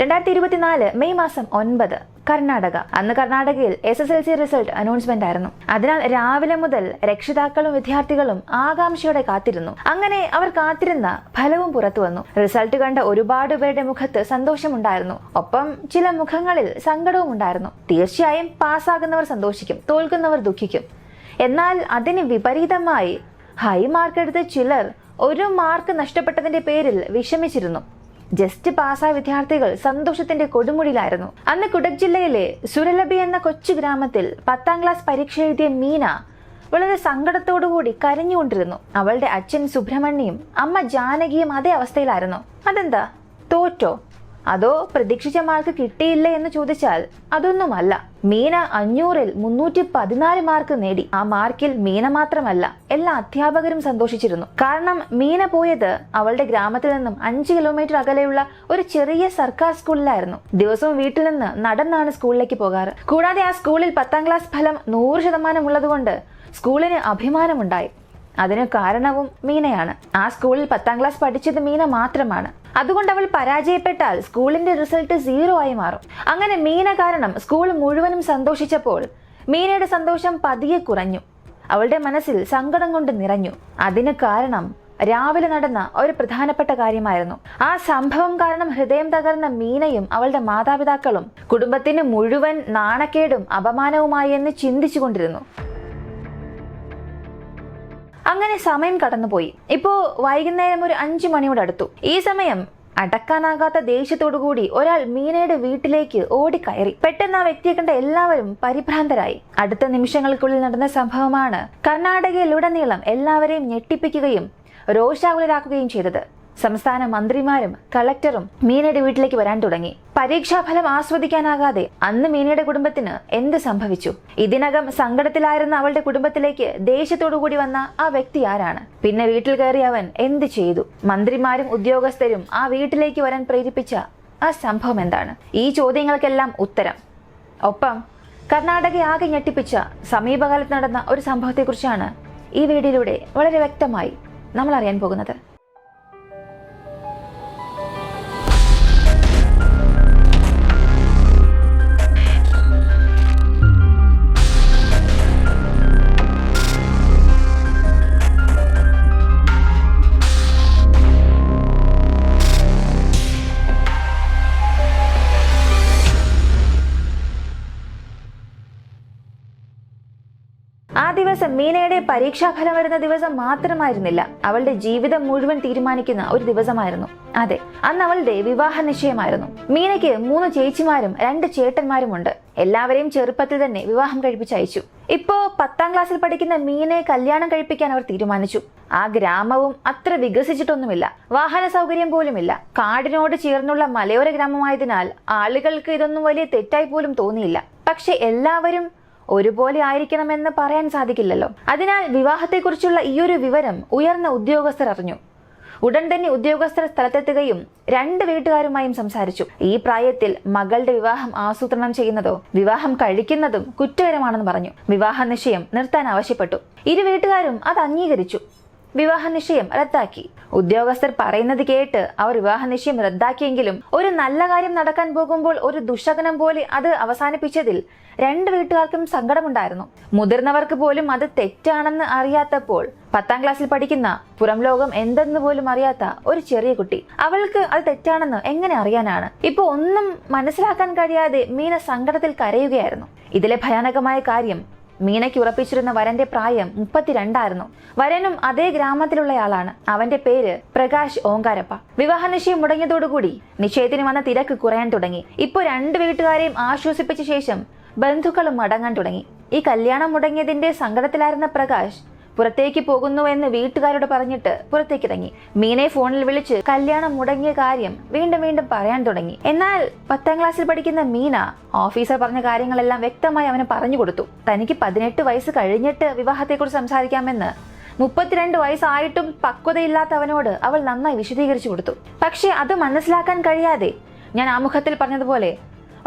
രണ്ടായിരത്തി ഇരുപത്തിനാല് മെയ് മാസം ഒൻപത് കർണാടക. അന്ന് കർണാടകയിൽ S S L C result announcement ആയിരുന്നു. അതിനാൽ രാവിലെ മുതൽ രക്ഷിതാക്കളും വിദ്യാർത്ഥികളും ആകാംക്ഷയോടെ കാത്തിരുന്നു. അങ്ങനെ അവർ കാത്തിരുന്ന ഫലവും പുറത്തു വന്നു. റിസൾട്ട് കണ്ട ഒരുപാട് പേരുടെ മുഖത്ത് സന്തോഷമുണ്ടായിരുന്നു ഒപ്പം ചില മുഖങ്ങളിൽ സങ്കടവും ഉണ്ടായിരുന്നു. തീർച്ചയായും പാസ്സാകുന്നവർ സന്തോഷിക്കും തോൽക്കുന്നവർ ദുഃഖിക്കും. എന്നാൽ അതിന് വിപരീതമായി ഹൈ മാർക്ക് എടുത്ത ചിലർ ഒരു മാർക്ക് നഷ്ടപ്പെട്ടതിന്റെ പേരിൽ വിഷമിച്ചിരുന്നു. ജസ്റ്റ് പാസ്സായ വിദ്യാർത്ഥികൾ സന്തോഷത്തിന്റെ കൊടുമുടിയിലായിരുന്നു. അന്ന് കുടക് ജില്ലയിലെ സുരലബി എന്ന കൊച്ചു ഗ്രാമത്തിൽ പത്താം ക്ലാസ് പരീക്ഷ എഴുതിയ മീന വളരെ സങ്കടത്തോടുകൂടി കരഞ്ഞുകൊണ്ടിരുന്നു. അവളുടെ അച്ഛൻ സുബ്രഹ്മണ്യയും അമ്മ ജാനകിയും അതേ അവസ്ഥയിലായിരുന്നു. അതെന്താ? തോറ്റോ? അതോ പ്രതീക്ഷിച്ച മാർക്ക് കിട്ടിയില്ല എന്ന് ചോദിച്ചാൽ അതൊന്നുമല്ല. മീന അഞ്ഞൂറിൽ മുന്നൂറ്റി പതിനാല് മാർക്ക് നേടി. ആ മാർക്കിൽ മീന മാത്രമല്ല എല്ലാ അധ്യാപകരും സന്തോഷിച്ചിരുന്നു. കാരണം മീന പോയത് അവളുടെ ഗ്രാമത്തിൽ നിന്നും അഞ്ച് കിലോമീറ്റർ അകലെയുള്ള ഒരു ചെറിയ സർക്കാർ സ്കൂളിലായിരുന്നു. ദിവസവും വീട്ടിൽ നിന്ന് നടന്നാണ് സ്കൂളിലേക്ക് പോകാറ്. കൂടാതെ ആ സ്കൂളിൽ പത്താം ക്ലാസ് ഫലം നൂറ് ശതമാനം ഉള്ളതുകൊണ്ട് സ്കൂളിന് അഭിമാനമുണ്ടായി. അതിന് കാരണവും മീനയാണ്. ആ സ്കൂളിൽ പത്താം ക്ലാസ് പഠിച്ചത് മീന മാത്രമാണ്. അതുകൊണ്ട് അവൾ പരാജയപ്പെട്ടാൽ സ്കൂളിന്റെ റിസൾട്ട് സീറോ ആയി മാറും. അങ്ങനെ മീന കാരണം സ്കൂൾ മുഴുവനും സന്തോഷിച്ചപ്പോൾ മീനയുടെ സന്തോഷം പതിയെ കുറഞ്ഞു. അവളുടെ മനസ്സിൽ സങ്കടം കൊണ്ട് നിറഞ്ഞു. അതിന് കാരണം രാവിലെ നടന്ന ഒരു പ്രധാനപ്പെട്ട കാര്യമായിരുന്നു. ആ സംഭവം കാരണം ഹൃദയം തകർന്ന മീനയും അവളുടെ മാതാപിതാക്കളും കുടുംബത്തിന് മുഴുവൻ നാണക്കേടും അപമാനവുമായി എന്ന് ചിന്തിച്ചുകൊണ്ടിരുന്നു. അങ്ങനെ സമയം കടന്നുപോയി. ഇപ്പോ വൈകുന്നേരം ഒരു അഞ്ചു മണിയോട് അടുത്തു. ഈ സമയം അടക്കാനാകാത്ത ദേഷ്യത്തോടുകൂടി ഒരാൾ മീനയുടെ വീട്ടിലേക്ക് ഓടിക്കയറി. പെട്ടെന്ന് ആ വ്യക്തിയെ കണ്ട എല്ലാവരും പരിഭ്രാന്തരായി. അടുത്ത നിമിഷങ്ങൾക്കുള്ളിൽ നടന്ന സംഭവമാണ് കർണാടകയിലുടനീളം എല്ലാവരെയും ഞെട്ടിപ്പിക്കുകയും രോഷാകുലരാക്കുകയും ചെയ്തത്. സംസ്ഥാന മന്ത്രിമാരും കളക്ടറും മീനയുടെ വീട്ടിലേക്ക് വരാൻ തുടങ്ങി. പരീക്ഷാഫലം ആസ്വദിക്കാനാകാതെ അന്ന് മീനയുടെ കുടുംബത്തിന് എന്ത് സംഭവിച്ചു? ഇതിനകം സങ്കടത്തിലായിരുന്ന അവളുടെ കുടുംബത്തിലേക്ക് ദേഷ്യത്തോടുകൂടി വന്ന ആ വ്യക്തി ആരാണ്? പിന്നെ വീട്ടിൽ കയറി അവൻ എന്ത് ചെയ്തു? മന്ത്രിമാരും ഉദ്യോഗസ്ഥരും ആ വീട്ടിലേക്ക് വരാൻ പ്രേരിപ്പിച്ച ആ സംഭവം എന്താണ്? ഈ ചോദ്യങ്ങൾക്കെല്ലാം ഉത്തരം. ഒപ്പം കർണാടക ആകെ ഞെട്ടിപ്പിച്ച സമീപകാലത്ത് നടന്ന ഒരു സംഭവത്തെക്കുറിച്ചാണ് ഈ വീഡിയോയിലൂടെ വളരെ വ്യക്തമായി നമ്മൾ അറിയാൻ പോകുന്നത്. ദിവസം മീനയുടെ പരീക്ഷാഫലം വരുന്ന ദിവസം മാത്രമായിരുന്നില്ല. അവളുടെ ജീവിതം മുഴുവൻ തീരുമാനിക്കുന്ന ഒരു ദിവസമായിരുന്നു. അതെ അന്ന് അവളുടെ വിവാഹ നിശ്ചയമായിരുന്നു. മീനയ്ക്ക് മൂന്ന് ചേച്ചിമാരും രണ്ട് ചേട്ടന്മാരും ഉണ്ട് എല്ലാവരെയും ചെറുപ്പത്തിൽ തന്നെ വിവാഹം കഴിപ്പിച്ചയച്ചു ഇപ്പോ പത്താം ക്ലാസ്സിൽ പഠിക്കുന്ന മീനയെ കല്യാണം കഴിപ്പിക്കാൻ അവർ തീരുമാനിച്ചു. ആ ഗ്രാമവും അത്ര വികസിച്ചിട്ടൊന്നുമില്ല. വാഹന സൗകര്യം പോലുമില്ല. കാടിനോട് ചേർന്നുള്ള മലയോര ഗ്രാമമായതിനാൽ ആളുകൾക്ക് ഇതൊന്നും വലിയ തെറ്റായി പോലും തോന്നിയില്ല. പക്ഷെ എല്ലാവരും ഒരുപോലെ ആയിരിക്കണമെന്ന് പറയാൻ സാധിക്കില്ലല്ലോ. അതിനാൽ വിവാഹത്തെക്കുറിച്ചുള്ള ഈയൊരു വിവരം ഉയർന്ന ഉദ്യോഗസ്ഥർ അറിഞ്ഞു. ഉടൻ തന്നെ ഉദ്യോഗസ്ഥർ സ്ഥലത്തെത്തുകയും രണ്ട് വീട്ടുകാരുമായും സംസാരിച്ചു. ഈ പ്രായത്തിൽ മകളുടെ വിവാഹം ആസൂത്രണം ചെയ്യുന്നതോ വിവാഹം കഴിക്കുന്നതും കുറ്റകരമാണെന്ന് പറഞ്ഞു. വിവാഹ നിശ്ചയം നിർത്താൻ ആവശ്യപ്പെട്ടു. ഇരു വീട്ടുകാരും അത് അംഗീകരിച്ചു. വിവാഹ നിശ്ചയം റദ്ദാക്കി. ഉദ്യോഗസ്ഥർ പറയുന്നത് കേട്ട് അവർ വിവാഹ നിശ്ചയം റദ്ദാക്കിയെങ്കിലും ഒരു നല്ല കാര്യം നടക്കാൻ പോകുമ്പോൾ ഒരു ദുശകനം പോലെ അത് അവസാനിപ്പിച്ചതിൽ രണ്ട് വീട്ടുകാർക്കും സങ്കടമുണ്ടായിരുന്നു. മുതിർന്നവർക്ക് പോലും അത് തെറ്റാണെന്ന് അറിയാത്തപ്പോൾ പത്താം ക്ലാസ്സിൽ പഠിക്കുന്ന പുറം ലോകം എന്തെന്ന് പോലും അറിയാത്ത ഒരു ചെറിയ കുട്ടി. അവൾക്ക് അത് തെറ്റാണെന്ന് എങ്ങനെ അറിയാനാണ്? ഇപ്പൊ ഒന്നും മനസ്സിലാക്കാൻ കഴിയാതെ മീന സങ്കടത്തിൽ കരയുകയായിരുന്നു. ഇതിലെ ഭയാനകമായ കാര്യം മീനയ്ക്ക് ഉറപ്പിച്ചിരുന്ന വരന്റെ പ്രായം മുപ്പത്തിരണ്ടായിരുന്നു. വരനും അതേ ഗ്രാമത്തിലുള്ളയാളാണ്. അവന്റെ പേര് പ്രകാശ് ഓങ്കാരപ്പ. വിവാഹ നിശ്ചയം മുടങ്ങിയതോടുകൂടി നിശ്ചയത്തിന് വന്ന തിരക്ക് കുറയാൻ തുടങ്ങി. ഇപ്പോൾ രണ്ട് വീട്ടുകാരെയും ആശ്വസിപ്പിച്ച ശേഷം ബന്ധുക്കളും മടങ്ങാൻ തുടങ്ങി. ഈ കല്യാണം മുടങ്ങിയതിന്റെ സങ്കടത്തിലായിരുന്ന പ്രകാശ് പുറത്തേക്ക് പോകുന്നു എന്ന് വീട്ടുകാരോട് പറഞ്ഞിട്ട് പുറത്തേക്ക് ഇറങ്ങി മീനെ ഫോണിൽ വിളിച്ച് കല്യാണം മുടങ്ങിയ കാര്യം വീണ്ടും വീണ്ടും പറയാൻ തുടങ്ങി. എന്നാൽ പത്താം ക്ലാസ്സിൽ പഠിക്കുന്ന മീന ഓഫീസർ പറഞ്ഞ കാര്യങ്ങളെല്ലാം വ്യക്തമായി അവന് പറഞ്ഞു കൊടുത്തു. തനിക്ക് പതിനെട്ട് വയസ്സ് കഴിഞ്ഞിട്ട് വിവാഹത്തെക്കുറിച്ച് സംസാരിക്കാമെന്ന്. മുപ്പത്തിരണ്ട് വയസ്സായിട്ടും പക്വതയില്ലാത്തവനോട് അവൾ നന്നായി വിശദീകരിച്ചു കൊടുത്തു. പക്ഷേ അത് മനസ്സിലാക്കാൻ കഴിയാതെ ഞാൻ ആമുഖത്തിൽ പറഞ്ഞതുപോലെ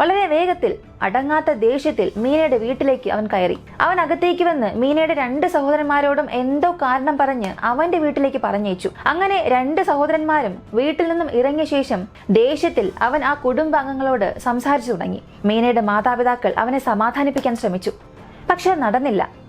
വളരെ വേഗത്തിൽ അടങ്ങാത്ത ദേഷ്യത്തിൽ മീനയുടെ വീട്ടിലേക്ക് അവൻ കയറി. അവൻ അകത്തേക്ക് വന്ന് മീനയുടെ രണ്ട് സഹോദരന്മാരോടും എന്തോ കാരണം പറഞ്ഞ് അവന്റെ വീട്ടിലേക്ക് പറഞ്ഞയച്ചു. അങ്ങനെ രണ്ട് സഹോദരന്മാരും വീട്ടിൽ നിന്നും ഇറങ്ങിയ ശേഷം ദേഷ്യത്തിൽ അവൻ ആ കുടുംബാംഗങ്ങളോട് സംസാരിച്ചു തുടങ്ങി. മീനയുടെ മാതാപിതാക്കൾ അവനെ സമാധാനിപ്പിക്കാൻ ശ്രമിച്ചു. പക്ഷെ നടന്നില്ല.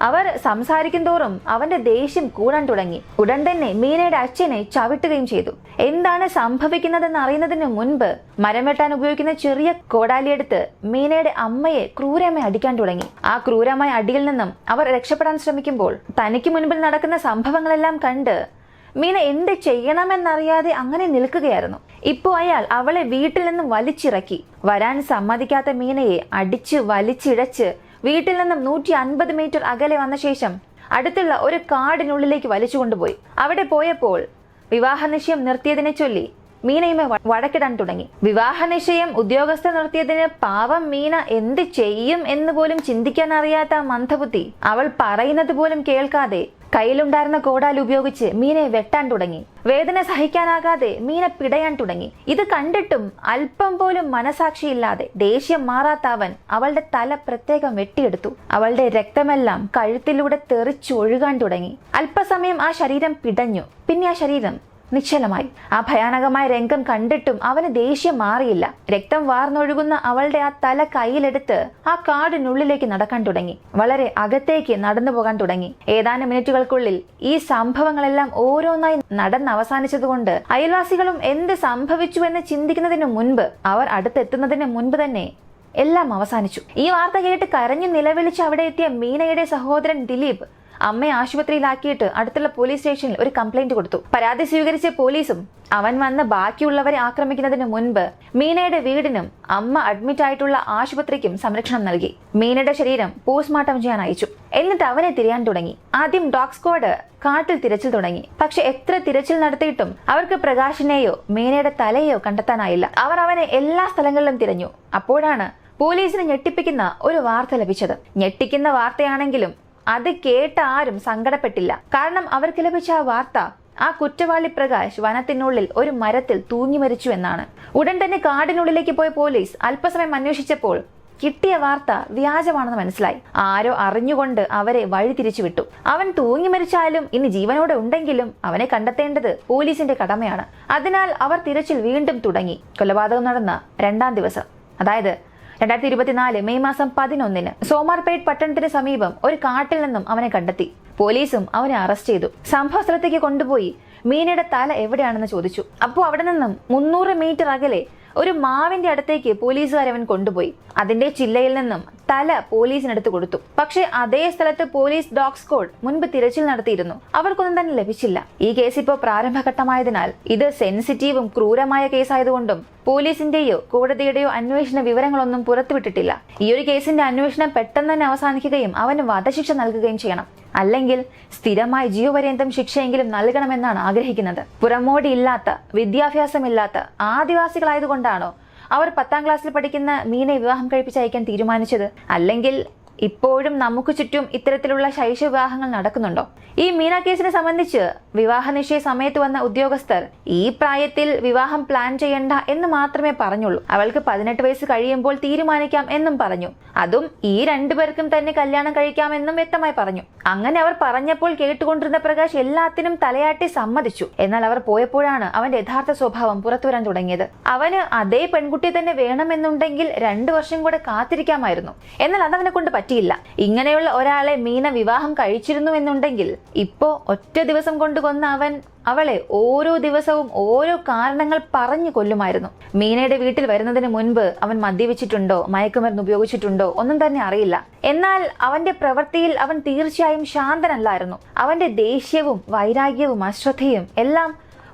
അവർ സംസാരിക്കും തോറും അവന്റെ ദേഷ്യം കൂടാൻ തുടങ്ങി. ഉടൻ തന്നെ മീനയുടെ അച്ഛനെ ചവിട്ടുകയും ചെയ്തു. എന്താണ് സംഭവിക്കുന്നതെന്ന് അറിയുന്നതിന് മുൻപ് മരം വെട്ടാൻ ഉപയോഗിക്കുന്ന ചെറിയ കോടാലിയെടുത്ത് മീനയുടെ അമ്മയെ ക്രൂരമായി അടിക്കാൻ തുടങ്ങി. ആ ക്രൂരമായ അടിയിൽ നിന്നും അവർ രക്ഷപ്പെടാൻ ശ്രമിക്കുമ്പോൾ തനിക്ക് മുൻപിൽ നടക്കുന്ന സംഭവങ്ങളെല്ലാം കണ്ട് മീന എന്ത് ചെയ്യണമെന്നറിയാതെ അങ്ങനെ നിൽക്കുകയായിരുന്നു. ഇപ്പോൾ അയാൾ അവളെ വീട്ടിൽ നിന്നും വലിച്ചിറക്കി. വരാൻ സമ്മതിക്കാത്ത മീനയെ അടിച്ച് വലിച്ചിഴച്ച് വീട്ടിൽ നിന്നും നൂറ്റി അൻപത് മീറ്റർ അകലെ വന്ന ശേഷം അടുത്തുള്ള ഒരു കാടിനുള്ളിലേക്ക് വലിച്ചു കൊണ്ടുപോയി. അവിടെ പോയപ്പോൾ വിവാഹ നിശ്ചയം നിർത്തിയതിനെ ചൊല്ലി മീനയുമെ വഴക്കിടാൻ തുടങ്ങി. വിവാഹ നിശ്ചയം ഉദ്യോഗസ്ഥ നിർത്തിയതിന് പാവം മീന എന്ത് ചെയ്യും എന്ന് പോലും ചിന്തിക്കാൻ അറിയാത്ത മന്ദബുദ്ധി അവൾ പറയുന്നത് പോലും കേൾക്കാതെ കയ്യിലുണ്ടായിരുന്ന കോടാൽ ഉപയോഗിച്ച് മീനെ വെട്ടാൻ തുടങ്ങി. വേദന സഹിക്കാനാകാതെ മീനെ പിടയാൻ തുടങ്ങി. ഇത് കണ്ടിട്ടും അല്പം പോലും മനസാക്ഷിയില്ലാതെ ദേഷ്യം മാറാത്ത അവൻ അവളുടെ തല പ്രത്യേകം വെട്ടിയെടുത്തു. അവളുടെ രക്തമെല്ലാം കഴുത്തിലൂടെ തെറിച്ചൊഴുകാൻ തുടങ്ങി. അല്പസമയം ആ ശരീരം പിടഞ്ഞു. പിന്നെ ആ ശരീരം നിശ്ചലമായി. ആ ഭയാനകമായ രംഗം കണ്ടിട്ടും അവന് ദേഷ്യം മാറിയില്ല. രക്തം വാർന്നൊഴുകുന്ന അവളുടെ ആ തല കയ്യിലെടുത്ത് ആ കാടിനുള്ളിലേക്ക് നടക്കാൻ തുടങ്ങി. വളരെ അകത്തേക്ക് നടന്നു പോകാൻ തുടങ്ങി. ഏതാനും മിനിറ്റുകൾക്കുള്ളിൽ ഈ സംഭവങ്ങളെല്ലാം ഓരോന്നായി നടന്ന് അവസാനിച്ചതുകൊണ്ട് അയൽവാസികളും എന്ത് സംഭവിച്ചു എന്ന് ചിന്തിക്കുന്നതിന് മുൻപ് അവർ അടുത്തെത്തുന്നതിന് മുൻപ് തന്നെ എല്ലാം അവസാനിച്ചു. ഈ വാർത്ത കേട്ട് കരഞ്ഞു നിലവിളിച്ച് അവിടെ എത്തിയ മീനയുടെ സഹോദരൻ ദിലീപ് അമ്മയെ ആശുപത്രിയിലാക്കിയിട്ട് അടുത്തുള്ള പോലീസ് സ്റ്റേഷനിൽ ഒരു കംപ്ലൈന്റ് കൊടുത്തു. പരാതി സ്വീകരിച്ച പോലീസും അവൻ വന്ന് ബാക്കിയുള്ളവരെ ആക്രമിക്കുന്നതിന് മുൻപ് മീനയുടെ വീടിനും അമ്മ അഡ്മിറ്റ് ആയിട്ടുള്ള ആശുപത്രിക്കും സംരക്ഷണം നൽകി. മീനയുടെ ശരീരം പോസ്റ്റ്മോർട്ടം ചെയ്യാൻ അയച്ചു. എന്നിട്ട് അവനെ തിരയാൻ തുടങ്ങി. ആദ്യം ഡോഗ് സ്ക്വാഡ് കാട്ടിൽ തിരച്ചിൽ തുടങ്ങി. പക്ഷെ എത്ര തിരച്ചിൽ നടത്തിയിട്ടും അവർക്ക് പ്രകാശിനെയോ മീനയുടെ തലയോ കണ്ടെത്താനായില്ല. അവർ അവനെ എല്ലാ സ്ഥലങ്ങളിലും തിരഞ്ഞു. അപ്പോഴാണ് പോലീസിന് ഞെട്ടിപ്പിക്കുന്ന ഒരു വാർത്ത ലഭിച്ചത്. ഞെട്ടിക്കുന്ന വാർത്തയാണെങ്കിലും അത് കേട്ട ആരും സങ്കടപ്പെട്ടില്ല. കാരണം അവർക്ക് ലഭിച്ച ആ വാർത്ത ആ കുറ്റവാളി പ്രകാശ് വനത്തിനുള്ളിൽ ഒരു മരത്തിൽ തൂങ്ങി മരിച്ചു എന്നാണ്. ഉടൻ തന്നെ കാടിനുള്ളിലേക്ക് പോയ പോലീസ് അല്പസമയം അന്വേഷിച്ചപ്പോൾ കിട്ടിയ വാർത്ത വ്യാജമാണെന്ന് മനസ്സിലായി. ആരോ അറിഞ്ഞുകൊണ്ട് അവരെ വഴി തിരിച്ചു വിട്ടു. അവൻ തൂങ്ങി മരിച്ചാലും ഇനി ജീവനോടെ ഉണ്ടെങ്കിലും അവനെ കണ്ടെത്തേണ്ടത് പോലീസിന്റെ കടമയാണ്. അതിനാൽ അവർ തിരച്ചിൽ വീണ്ടും തുടങ്ങി. കൊലപാതകം നടന്ന രണ്ടാം ദിവസം. അതായത് രണ്ടായിരത്തി ഇരുപത്തിനാല് മെയ് മാസം പതിനൊന്നിന് സോമാർപേട്ട് പട്ടണത്തിന് സമീപം ഒരു കാട്ടിൽ നിന്നും അവനെ കണ്ടെത്തി. പോലീസും അവനെ അറസ്റ്റ് ചെയ്തു. സംഭവ സ്ഥലത്തേക്ക് കൊണ്ടുപോയി. മീനയുടെ തല എവിടെയാണെന്ന് ചോദിച്ചു. അപ്പോൾ അവിടെ നിന്നും മുന്നൂറ് മീറ്റർ അകലെ ഒരു മാവിന്റെ അടുത്തേക്ക് പോലീസുകാരവൻ കൊണ്ടുപോയി. അതിന്റെ ചില്ലയിൽ നിന്നും തല പോലീസിനടുത്ത് കൊടുത്തു. പക്ഷേ അതേ സ്ഥലത്ത് പോലീസ് ഡോഗ് സ്കോഡ് മുൻപ് തിരച്ചിൽ നടത്തിയിരുന്നു. അവർക്കൊന്നും തന്നെ ലഭിച്ചില്ല. ഈ കേസ് ഇപ്പോൾ പ്രാരംഭഘട്ടമായതിനാൽ ഇത് സെൻസിറ്റീവും ക്രൂരമായ കേസായതുകൊണ്ടും പോലീസിന്റെയോ കോടതിയുടെയോ അന്വേഷണ വിവരങ്ങളൊന്നും പുറത്തുവിട്ടിട്ടില്ല. ഈ ഒരു കേസിന്റെ അന്വേഷണം പെട്ടെന്ന് തന്നെ അവസാനിക്കുകയും അവന് വധശിക്ഷ നൽകുകയും ചെയ്യണം. അല്ലെങ്കിൽ സ്ഥിരമായി ജീവപര്യന്തം ശിക്ഷയെങ്കിലും നൽകണമെന്നാണ് ആഗ്രഹിക്കുന്നത്. പുറമോടിയില്ലാത്ത വിദ്യാഭ്യാസമില്ലാത്ത ആദിവാസികളായതുകൊണ്ടാണോ അവർ പത്താം ക്ലാസ്സിൽ പഠിക്കുന്ന മീനെ വിവാഹം കഴിപ്പിച്ചയക്കാൻ തീരുമാനിച്ചത്. അല്ലെങ്കിൽ ഇപ്പോഴും നമുക്ക് ചുറ്റും ഇത്തരത്തിലുള്ള ശൈശ വിവാഹങ്ങൾ നടക്കുന്നുണ്ടോ? ഈ മീന കേസിനെ സംബന്ധിച്ച് വിവാഹ നിശ്ചയ സമയത്ത് വന്ന ഉദ്യോഗസ്ഥർ ഈ പ്രായത്തിൽ വിവാഹം പ്ലാൻ ചെയ്യണ്ട എന്ന് മാത്രമേ പറഞ്ഞുള്ളൂ. അവൾക്ക് പതിനെട്ട് വയസ്സ് കഴിയുമ്പോൾ തീരുമാനിക്കാം എന്നും പറഞ്ഞു. അതും ഈ രണ്ടുപേർക്കും തന്നെ കല്യാണം കഴിക്കാമെന്നും വ്യക്തമായി പറഞ്ഞു. അങ്ങനെ അവർ പറഞ്ഞപ്പോൾ കേട്ടുകൊണ്ടിരുന്ന പ്രകാശ് എല്ലാത്തിനും തലയാട്ടി സമ്മതിച്ചു. എന്നാൽ അവർ പോയപ്പോഴാണ് അവന്റെ യഥാർത്ഥ സ്വഭാവം പുറത്തുവരാൻ തുടങ്ങിയത്. അവന് അതേ പെൺകുട്ടിയെ തന്നെ വേണമെന്നുണ്ടെങ്കിൽ രണ്ടു വർഷം കൂടെ കാത്തിരിക്കാമായിരുന്നു. എന്നാൽ അതവനെ കൊണ്ട് പറ്റിയില്ല ഇങ്ങനെയുള്ള ഒരാളെ മീന വിവാഹം കഴിച്ചിരുന്നു എന്നുണ്ടെങ്കിൽ ഇപ്പോ ഒറ്റ ദിവസം കൊണ്ട് കൊന്ന അവൻ അവളെ ഓരോ ദിവസവും ഓരോ കാരണങ്ങൾ പറഞ്ഞു കൊല്ലുമായിരുന്നു. മീനയുടെ വീട്ടിൽ വരുന്നതിന് മുൻപ് അവൻ മദ്യപിച്ചിട്ടുണ്ടോ മയക്കുമരുന്ന് ഉപയോഗിച്ചിട്ടുണ്ടോ ഒന്നും തന്നെ അറിയില്ല. എന്നാൽ അവന്റെ പ്രവൃത്തിയിൽ അവൻ തീർച്ചയായും ശാന്തനല്ലായിരുന്നു. അവന്റെ ദേഷ്യവും വൈരാഗ്യവും അശ്രദ്ധയും എല്ലാം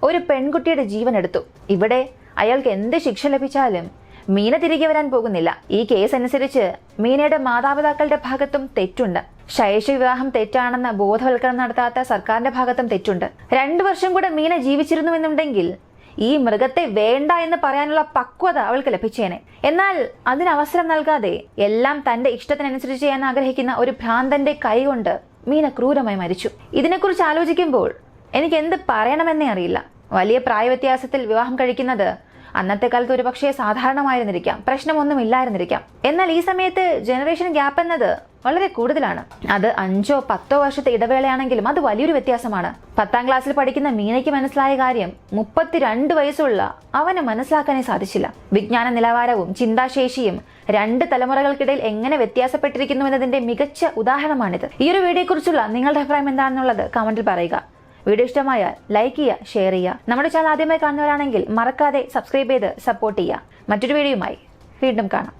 ഒരു പെൺകുട്ടിയുടെ ജീവൻ എടുത്തു ഇവിടെ അയാൾക്ക് എന്ത് ശിക്ഷ ലഭിച്ചാലും മീന തിരികെ വരാൻ പോകുന്നില്ല. ഈ കേസ് അനുസരിച്ച് മീനയുടെ മാതാപിതാക്കളുടെ ഭാഗത്തും തെറ്റുണ്ട്. ശൈശവ വിവാഹം തെറ്റാണെന്ന് ബോധവൽക്കരണം നടത്താത്ത സർക്കാരിന്റെ ഭാഗത്തും തെറ്റുണ്ട്. രണ്ടു വർഷം കൂടെ മീന ജീവിച്ചിരുന്നുവെന്നുണ്ടെങ്കിൽ ഈ മൃഗത്തെ വേണ്ട എന്ന് പറയാനുള്ള പക്വത അവൾക്ക് ലഭിച്ചേനെ. എന്നാൽ അതിന് അവസരം നൽകാതെ എല്ലാം തന്റെ ഇഷ്ടത്തിനനുസരിച്ച് ചെയ്യാൻ ആഗ്രഹിക്കുന്ന ഒരു ഭ്രാന്തന്റെ കൈകൊണ്ട് മീന ക്രൂരമായി മരിച്ചു. ഇതിനെക്കുറിച്ച് ആലോചിക്കുമ്പോൾ എനിക്ക് എന്ത് പറയണമെന്നേ അറിയില്ല. വലിയ പ്രായവ്യത്യാസത്തിൽ വിവാഹം കഴിക്കുന്നത് അന്നത്തെ കാലത്ത് ഒരു പക്ഷേ സാധാരണമായിരുന്നിരിക്കാം. പ്രശ്നമൊന്നും ഇല്ലായിരുന്നിരിക്കാം എന്നാൽ ഈ സമയത്ത് ജനറേഷൻ ഗ്യാപ്പ് എന്നത് വളരെ കൂടുതലാണ്. അത് അഞ്ചോ പത്തോ വർഷത്തെ ഇടവേളയാണെങ്കിലും അത് വലിയൊരു വ്യത്യാസമാണ്. പത്താം ക്ലാസ്സിൽ പഠിക്കുന്ന മീനയ്ക്ക് മനസ്സിലായ കാര്യം മുപ്പത്തിരണ്ട് വയസ്സുള്ള അവന് മനസ്സിലാക്കാനേ സാധിച്ചില്ല. വിജ്ഞാന നിലവാരവും ചിന്താശേഷിയും രണ്ട് തലമുറകൾക്കിടയിൽ എങ്ങനെ വ്യത്യാസപ്പെട്ടിരിക്കുന്നു എന്നതിന്റെ മികച്ച ഉദാഹരണമാണിത്. ഈ ഒരു വീഡിയോയെക്കുറിച്ചുള്ള നിങ്ങളുടെ അഭിപ്രായം എന്താണെന്നുള്ളത് കമന്റിൽ പറയുക. വീഡിയോ ഇഷ്ടമായാൽ ലൈക്ക് ചെയ്യുക ഷെയർ ചെയ്യുക. നമ്മുടെ ചാനൽ ആദ്യമായി കാണുന്നവരാണെങ്കിൽ മറക്കാതെ സബ്സ്ക്രൈബ് ചെയ്ത് സപ്പോർട്ട് ചെയ്യുക. മറ്റൊരു വീഡിയോയുമായി വീണ്ടും കാണാം.